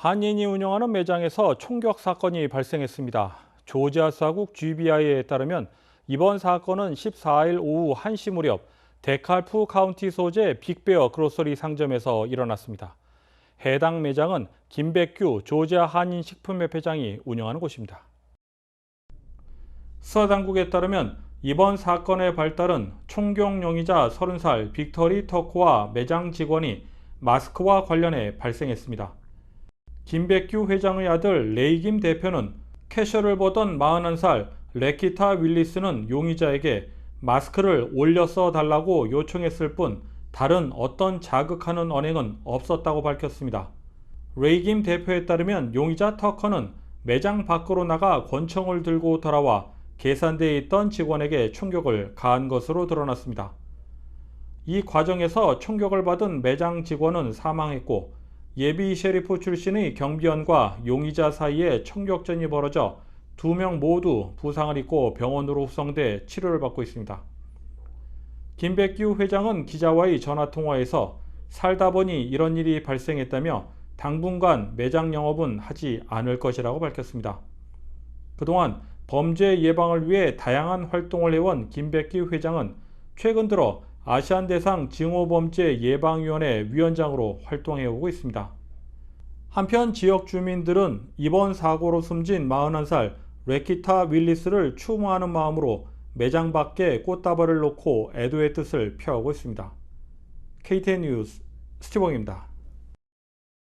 한인이 운영하는 매장에서 총격 사건이 발생했습니다. 조지아 사국 GBI에 따르면 이번 사건은 14일 오후 1시 무렵 데칼프 카운티 소재 빅베어 그로서리 상점에서 일어났습니다. 해당 매장은 김백규 조지아 한인 식품협 회장이 운영하는 곳입니다. 수사 당국에 따르면 이번 사건의 발달은 총격 용의자 30살 빅터리 터코와 매장 직원이 마스크와 관련해 발생했습니다. 김백규 회장의 아들 레이김 대표는 캐셔를 보던 41살 레키타 윌리스는 용의자에게 마스크를 올려 써 달라고 요청했을 뿐 다른 어떤 자극하는 언행은 없었다고 밝혔습니다. 레이김 대표에 따르면 용의자 터커는 매장 밖으로 나가 권총을 들고 돌아와 계산대에 있던 직원에게 총격을 가한 것으로 드러났습니다. 이 과정에서 총격을 받은 매장 직원은 사망했고 예비 셰리프 출신의 경비원과 용의자 사이에 총격전이 벌어져 두 명 모두 부상을 입고 병원으로 후송돼 치료를 받고 있습니다. 김백규 회장은 기자와의 전화통화에서 살다 보니 이런 일이 발생했다며 당분간 매장 영업은 하지 않을 것이라고 밝혔습니다. 그동안 범죄 예방을 위해 다양한 활동을 해온 김백규 회장은 최근 들어 아시안 대상 징후범죄 예방위원회 위원장으로 활동해오고 있습니다. 한편 지역 주민들은 이번 사고로 숨진 41살 레키타 윌리스를 추모하는 마음으로 매장 밖에 꽃다발을 놓고 애도의 뜻을 표하고 있습니다. KTN 뉴스 스티봉입니다.